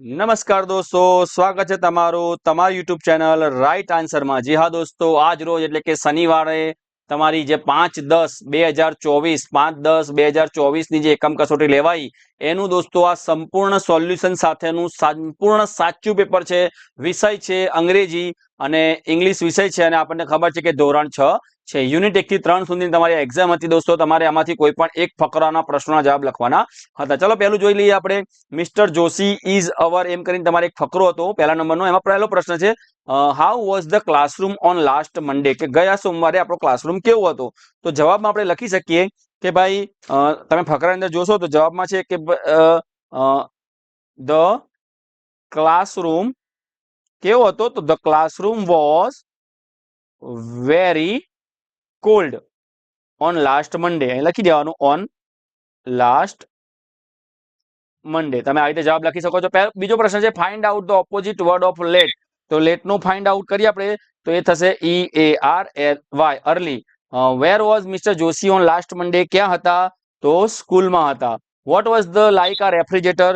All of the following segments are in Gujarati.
નમસ્કાર દોસ્તો, સ્વાગત છે તમારું તમારી યુટ્યુબ ચેનલ રાઈટ આન્સરમાં જી હા દોસ્તો, આજ રોજ એટલે કે શનિવારે તમારી જે પાંચ દસ બે હજાર ચોવીસ, પાંચ દસ બે હજાર ચોવીસની જે એકમ કસોટી લેવાઈ, એનું દોસ્તો આ સંપૂર્ણ સોલ્યુશન સાથેનું સંપૂર્ણ સાચું પેપર છે, વિષય છે અંગ્રેજી અને ઇંગ્લિશ વિષય છે અને આપણને ખબર છે કે ધોરણ છ છે. યુનિટ એક થી ત્રણ સુધી તમારી એક્ઝામ હતી દોસ્તો. તમારે આમાંથી કોઈ પણ એક ફકરાના પ્રશ્નોના જવાબ લખવાના હતા. ચલો, પહેલું જોઈ લઈએ આપણે. મિસ્ટર જોશી ઇઝ અવર એમ કરીને તમારે એક ફકરો હતો, પહેલા નંબરનો. એમાં પહેલો પ્રશ્ન છે how was the classroom on last Monday કે ગયા સોમવારે આપણો ક્લાસરૂમ કેવો હતો? તો જવાબમાં આપણે લખી શકીએ કે ભાઈ તમે ફકરાની અંદર જોશો તો જવાબમાં છે કે ધ ક્લાસરૂમ કેવો હતો? તો the classroom was very cold on last Monday લખી દેવાનું ઓન લાસ્ટ મંડે તમે આ રીતે જવાબ લખી શકો છો. બીજો પ્રશ્ન છે find out the opposite word of late તો લેટનું ફાઇન્ડ આઉટ કરીએ આપણે. તો એ થશે E A R L Y early where was mister Joshi on last Monday ક્યાં હતા? તો સ્કૂલમાં હતા. વોટ વોઝ ધ લાઈક આ રેફ્રિજરેટર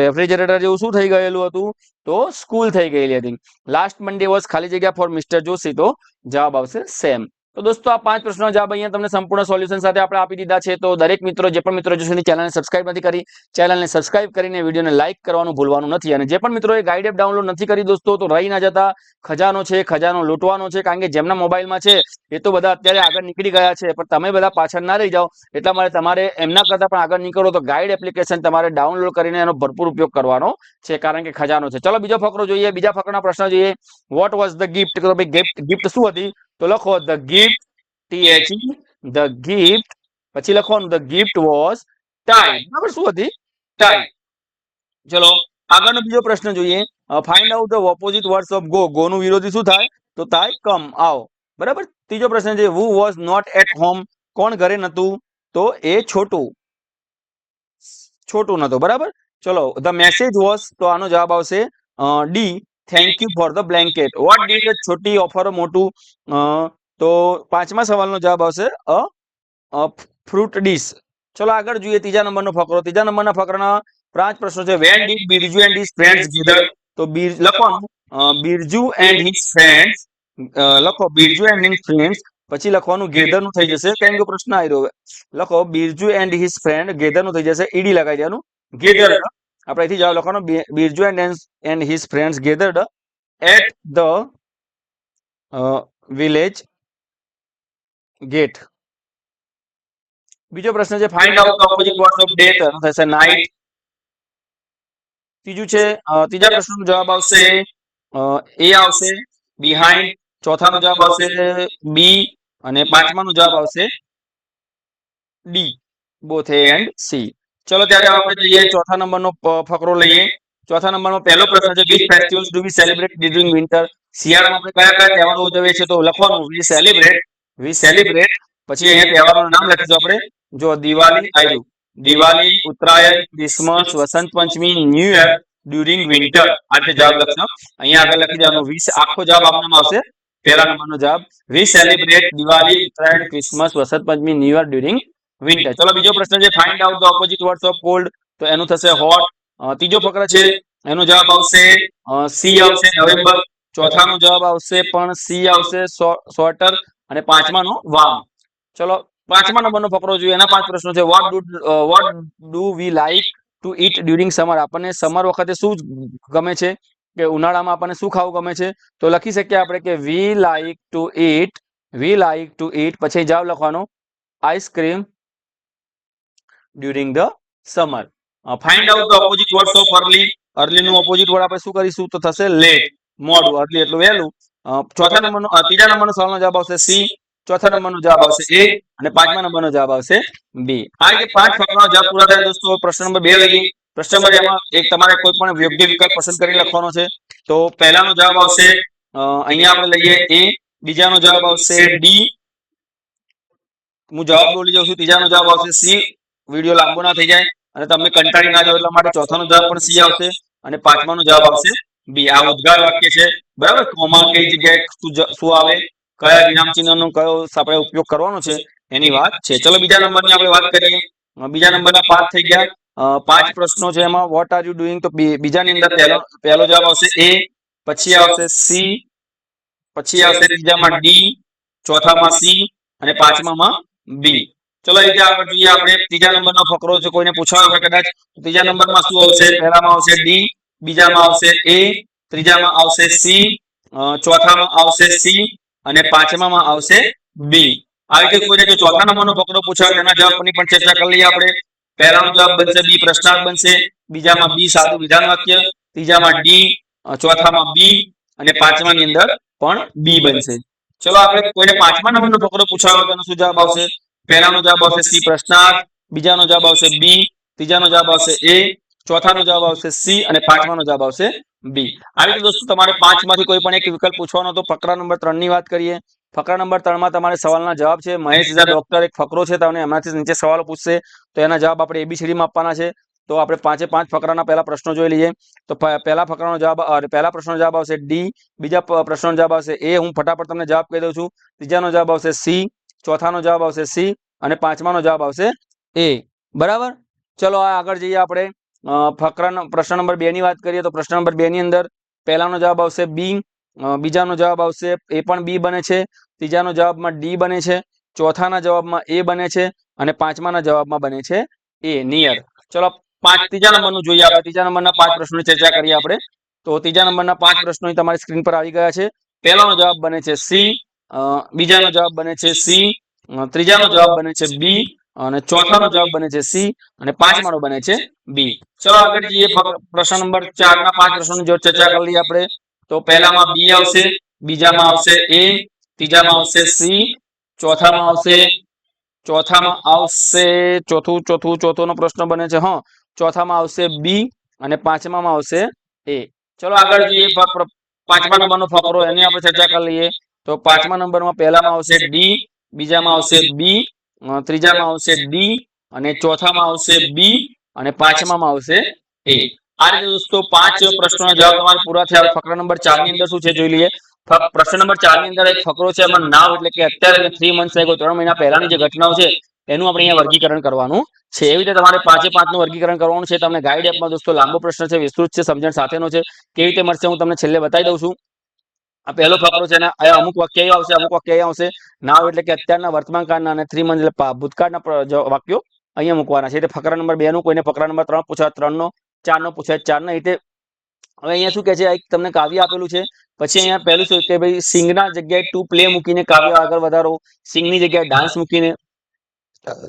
રેફ્રિજરેટર જેવું શું થઈ ગયેલું હતું? તો સ્કૂલ થઈ ગયેલી હતી. લાસ્ટ મંડે વોઝ ખાલી જગ્યા ફોર મિસ્ટર જોશી તો જવાબ આવશે સેમ તો દોસ્તો, આ પાંચ પ્રશ્નો જવાબ અહીંયા તમને સંપૂર્ણ સોલ્યુશન સાથે આપણે આપી દીધા છે. તો દરેક મિત્રો જે પણ મિત્રો જોશે ચેનલને સબસ્ક્રાઇબ નથી કરી ચેનલને સબસ્ક્રાઇબ કરીને વિડીયોને લાઇક કરવાનું ભૂલવાનું નથી. અને જે પણ મિત્રોએ ગાઈડ એપ ડાઉનલોડ નથી કરી દોસ્તો, તો રહી ના જતા. ખજાનો છે, ખજાનો લૂંટવાનો છે, કારણ કે જેમના મોબાઈલમાં છે, એ તો બધા અત્યારે આગળ નીકળી ગયા છે. પણ તમે બધા પાછળ ના રહી જાઓ, એટલા માટે તમારે એમના કરતા પણ આગળ નીકળો. તો ગાઈડ એપ્લિકેશન તમારે ડાઉનલોડ કરીને એનો ભરપૂર ઉપયોગ કરવાનો છે, કારણ કે ખજાનો છે. ચલો, બીજો ફકરો જોઈએ. બીજા ફકરાના પ્રશ્ન જોઈએ. વોટ વોઝ ધ ગિફ્ટ ભાઈ ગિફ્ટ ગિફ્ટ શું હતી? તો લખો the gift T H the gift પછી લખવાનું ધ ગિફ્ટ વોઝ ટાઈમ બરાબર શું હતી? ટાઈમ ચલો, આગળનો બીજો પ્રશ્ન જોઈએ. Find out the opposite words of go go નું વિરોધી શું થાય? તો થાય કમ આવો. બરાબર? ત્રીજો પ્રશ્ન છે who was not at home કોણ ઘરે નતું તો એ છોટું. છોટું નતું બરાબર? ચલો ધ મેસેજ વોઝ તો આનો જવાબ આવશે D thank you for the blanket what did Chhoti offer મોટું અ, તો પાંચમા સવાલનો જવાબ આવશે અ ફ્રૂટ ડીશ ચલો આગળ જોઈએ ત્રીજા નંબરનો ફકરો. ત્રીજા નંબરના ફકરાના પાંચ પ્રશ્નો છે. When did Birju and his friends gather તો બીર લખવાનું બિરજુ એન્ડ હિઝ ફ્રેન્ડ્સ લખો. બિરજુ એન્ડ હિઝ ફ્રેન્ડ્સ પછી લખવાનું ગેધરનું થઈ જશે. કેમ કે પ્રશ્ન આવી રહ્યો લખો. બિરજુ એન્ડ હિઝ ફ્રેન્ડ ગેધરનું થઈ જશે. ઈડી લગાવી દેવાનું. ગેધર આપણે અહીંથી જવાબ લખવાનો. Birju and and his friends gathered at the village gate બીજો પ્રશ્ન છે find out the opposite words of day થશે નાઈટ ત્રીજું છે ત્રીજા પ્રશ્નનો જવાબ આવશે એ આવશે બિહાઇન્ડ ચોથાનો જવાબ આવશે બી અને પાંચમાનો જવાબ આવશે D both A and C ચલો ત્યારે આપણે જઈએ ચોથા નંબરનો ફકરો લઈએ. ચોથા નંબરનો પહેલો પ્રશ્ન છે which festivals do we celebrate during winter શિયાળામાં આપણે કયા કયા તહેવારો ઉજવીએ છીએ? તો લખવાનું વી સેલિબ્રેટ વી સેલિબ્રેટ પછી અહીંયા તહેવારોનું નામ લખીશું આપણે. જો દિવાળી આવ્યું Diwali, Uttarayan, Christmas, Vasant Panchami, new year during winter આ રીતે જવાબ લખશો. અહીંયા આગળ લખી દેવાનો વીસ આખો જવાબ આપવામાં આવશે? પહેલા નંબરનો જવાબ we celebrate Diwali, Uttarayan, Christmas, Vasant Panchami, new year during winter ચલો બીજો પ્રશ્ન છે find out the opposite words of cold તો એનું થશે હોટ ત્રીજો ફકરા છે એનો જવાબ આવશે સી આવશે નવેમ્બર. ચોથાનો જવાબ આવશે પણ સી આવશે શોર્ટર અને પાંચમાનો વામ. ચલો પાંચમા નંબરનો ફકરો જોઈએ. એના પાંચ પ્રશ્નો છે what do what do we like to eat during summer આપણને સમર વખતે શું ગમે છે? કે ઉનાળામાં આપણને શું ખાવું ગમે છે? તો લખી શકીએ આપણે કે we like to eat we like to eat પછી જવાબ લખવાનો ice cream during the summer find out the opposite words of early early નું ઓપોઝિટ વર્ડ આપણે શું કરીશું? તો થશે લેટ મોડું. અર્લી એટલું વહેલું. ચોથા નંબરનો ત્રીજા નંબરનો સવાલનો જવાબ આવશે સી ચોથા નંબરનો જવાબ આવશે એ અને પાંચમા નંબરનો જવાબ આવશે બી આ રીતે પાંચ ફકરાનો જવાબ પૂરા થયા દોસ્તો. પ્રશ્ન નંબર બે લઈએ. પ્રશ્ન નંબર એમાં એક તમારે કોઈ પણ યોગ્ય વિકલ્પ પસંદ કરી લખવાનો છે. તો પહેલાનો જવાબ આવશે અહીંયા આપણે લઈએ એ બીજાનો જવાબ આવશે ડી હું જવાબ બોલી જાઉં છું. ત્રીજાનો જવાબ આવશે સી વીડિયો લાંબો ના થઈ જાય અને તમે કંટાળી ના જાઓ એટલા માટે ચોથાનો જવાબ પણ સી આવશે અને પાંચમાનો જવાબ આવશે બી. આ ઉદ્ગાર વાક્ય છે. બરાબર? કોમા કઈ જગ્યાએ શું આવે? કયા વિરામ ચિહ્નનો કયો આપણે ઉપયોગ કરવાનો છે? એની વાત છે. ચલો બીજા નંબરની આપણે વાત કરીએ. બીજા નંબરના પાંચ થઈ ગયા. પાંચ પ્રશ્નો છે એમાં. વોટ આર યુ ડુઈંગ તો બીજાની અંદર પહેલો પહેલો જવાબ આવશે એ, પછી આવશે સી, પછી આવશે ત્રીજામાં ડી, ચોથામાં સી અને પાંચમામાં બી. ચલો એ આગળ જોઈએ આપણે, ત્રીજા નંબરનો ફકરો છે, કોઈને પૂછાયો હોય કદાચ ત્રીજા ત્રીજા નંબરમાં શું આવશે? પહેલામાં આવશે ડી, બીજામાં આવશે એ, ત્રીજામાં આવશે સી ચોથામાં આવશે સી, અને પાંચમામાં આવશે બી. આવી રીતે કોઈને જો ચોથા નંબરનો ફકરો પૂછાયો તેના જવાબની પણ ચર્ચા કરી લઈએ આપણે. પહેલાનો જવાબ બનશે બી, પ્રશ્નાર્થ બનશે. બીજામાં બી, સાદું વિધાન વાક્ય. ત્રીજામાં ડી ચોથામાં બી, અને પાંચમાની અંદર પણ બી બનશે. ચલો આપણે કોઈને પાંચમા નંબરનો ફકરો પૂછાયો તેનો શું જવાબ આવશે? પહેલાનો જવાબ આવશે સી પ્રશ્નાર્થ બીજાનો જવાબ આવશે બી, ત્રીજાનો જવાબ આવશે એ, ચોથાનો જવાબ આવશે સી અને પાંચમાનો જવાબ આવશે બી. આવી રીતે દોસ્તો તમારે પાંચમાંથી કોઈ પણ એક વિકલ્પ પૂછવાનો તો ફકરા નંબર ત્રણની વાત કરીએ. ફકરા નંબર ત્રણમાં તમારે સવાલના જવાબ છે. મહેશ ઇઝા ડોક્ટર એક ફકરો છે, તમને એમાંથી નીચે સવાલો પૂછશે. તો એના જવાબ આપણે એબીસીડીમાં આપવાના છે. તો આપણે પાંચે પાંચ ફકરાના પહેલા પ્રશ્નો જોઈ લઈએ. તો પહેલા ફકરાનો જવાબ પહેલા પ્રશ્નનો જવાબ આવશે ડી, બીજા પ્રશ્નનો જવાબ આવશે એ. હું ફટાફટ તમને જવાબ કહી દઉં છું. ત્રીજાનો જવાબ આવશે સી ચોથાનો જવાબ આવશે સી અને પાંચમાનો જવાબ આવશે એ. બરાબર? ચલો, આ આગળ જઈએ આપણે. ફકરા પ્રશ્ન નંબર બે ની વાત કરીએ તો પ્રશ્ન નંબર બે ની અંદર પહેલાનો જવાબ આવશે બી બીજાનો જવાબ આવશે એ પણ બી બને છે. ત્રીજાનો જવાબમાં ડી બને છે. ચોથાના જવાબમાં એ બને છે અને પાંચમાના જવાબમાં બને છે એ. નિયર. ચલો, પાંચ ત્રીજા નંબરનું જોઈએ આપણે. ત્રીજા નંબરના પાંચ પ્રશ્નોની ચર્ચા કરીએ આપણે. તો ત્રીજા નંબરના પાંચ પ્રશ્નો તમારી સ્ક્રીન પર આવી ગયા છે. પહેલાનો જવાબ બને છે સી બીજાનો જવાબ બને છે સી ત્રીજાનો જવાબ બને છે બી, અને ચોથાનો જવાબ બને છે સી, અને પાંચમાનો બને છે બી. ચલો, આગળ જઈએ પ્રશ્ન નંબર ચાર ના પાંચ પ્રશ્નોની જો ચર્ચા કરી લઈએ આપણે, તો પહેલામાં બી આવશે, બીજામાં આવશે એ, ત્રીજામાં આવશે સી, ચોથામાં આવશે ચોથામાં આવશે ચોથું ચોથું, ચોથુંનો પ્રશ્ન બને છે, હા. ચોથામાં આવશે બી, અને પાંચમામાં આવશે એ. ચલો, આગળ જઈએ પાંચમા નંબરનો ફકરો એની આપણે ચર્ચા કરી લઈએ. તો પાંચમા નંબરમાં પહેલામાં આવશે ડી બીજામાં આવશે બી ત્રીજામાં આવશે ડી અને ચોથામાં આવશે બી અને પાંચમામાં આવશે એ આ રીતે દોસ્તો પાંચ પ્રશ્નોના જવાબ તમારે પૂરા થયા. ફકરા નંબર ચારની અંદર શું છે જોઈ લઈએ. પ્રશ્ન નંબર ચારની અંદર એક ફકરો છે. એમાં નાવ એટલે કે અત્યારે થ્રી મંથ થાય ત્રણ મહિના પહેલાની જે ઘટનાઓ છે, એનું આપણે અહીંયા વર્ગીકરણ કરવાનું છે. એવી રીતે તમારે પાંચે પાંચનું વર્ગીકરણ કરવાનું છે. તમને ગાઈડ એપમાં દોસ્તો લાંબો પ્રશ્ન છે, વિસ્તૃત છે, સમજણ સાથેનો છે. કેવી રીતે મળશે હું તમને છેલ્લે બતાવી દઉં છું. આ પહેલો ફકરો છે અમુક વાક્ય આવશે, અમુક વાક્ય આવશે. નાવ એટલે કે અત્યારના વર્તમાન કાળના અને થ્રી મંથ ભૂતકાળના વાક્યો અહીંયા મૂકવાના છે. એટલે ફકરા નંબર બે નું કોઈને ફકરા નંબર ત્રણ પૂછાય ત્રણ નો ચાર નો પૂછાય ચાર ના રીતે હવે અહીંયા શું કે છે? તમને કાવ્ય આપેલું છે. પછી અહીંયા પહેલું શું કે ભાઈ સિંગના જગ્યાએ ટુ પ્લે મૂકીને કાવ્ય આગળ વધારો. સિંગની જગ્યાએ ડાન્સ મૂકીને.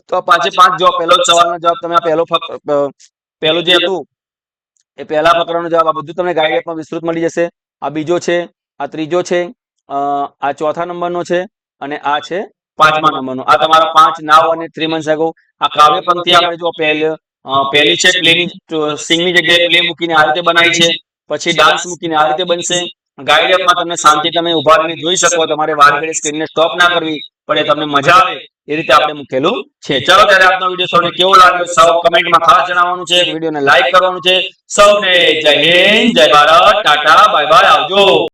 તો પાંચે પાંચ જવાબ. પહેલો સવાલનો જવાબ તમે આ પહેલો પહેલું જે હતું, એ પહેલા ફકરાનો જવાબ. આ બધું તમને ગાઈડ એપમાં વિસ્તૃત મળી જશે. આ બીજો છે આ ત્રીજો છે આ ચોથા નંબરનો છે અને આ છે પાંચમા નંબરનો. આ તમારા પાંચ નાવ અને થ્રી મંથ આ કાવ્ય પંક્તિ આપણે જો પહેલી પહેલી છે પ્લેની સિંગની જગ્યાએ પ્લે મૂકીને આ રીતે બનાવી છે પછી ડાન્સ મૂકીને આ રીતે બનશે. ગાઈડ એપમાં તમને શાંતિ તમે ઊભા રહીને જોઈ શકો તમારે વાર ઘડી સ્ક્રીનને સ્ટોપ ના કરવી પણ એ તમને મજા આવે એ રીતે આપણે મૂકેલું છે. ચાલો ત્યારે આપનો વીડિયો સૌને કેવો લાગ્યો સૌ કમેન્ટમાં ખાસ જણાવવાનું છે વિડીયોને લાઈક કરવાનું છે. સૌને જય હિન્દ જય ભારત ટાટા બાય બાય આવજો.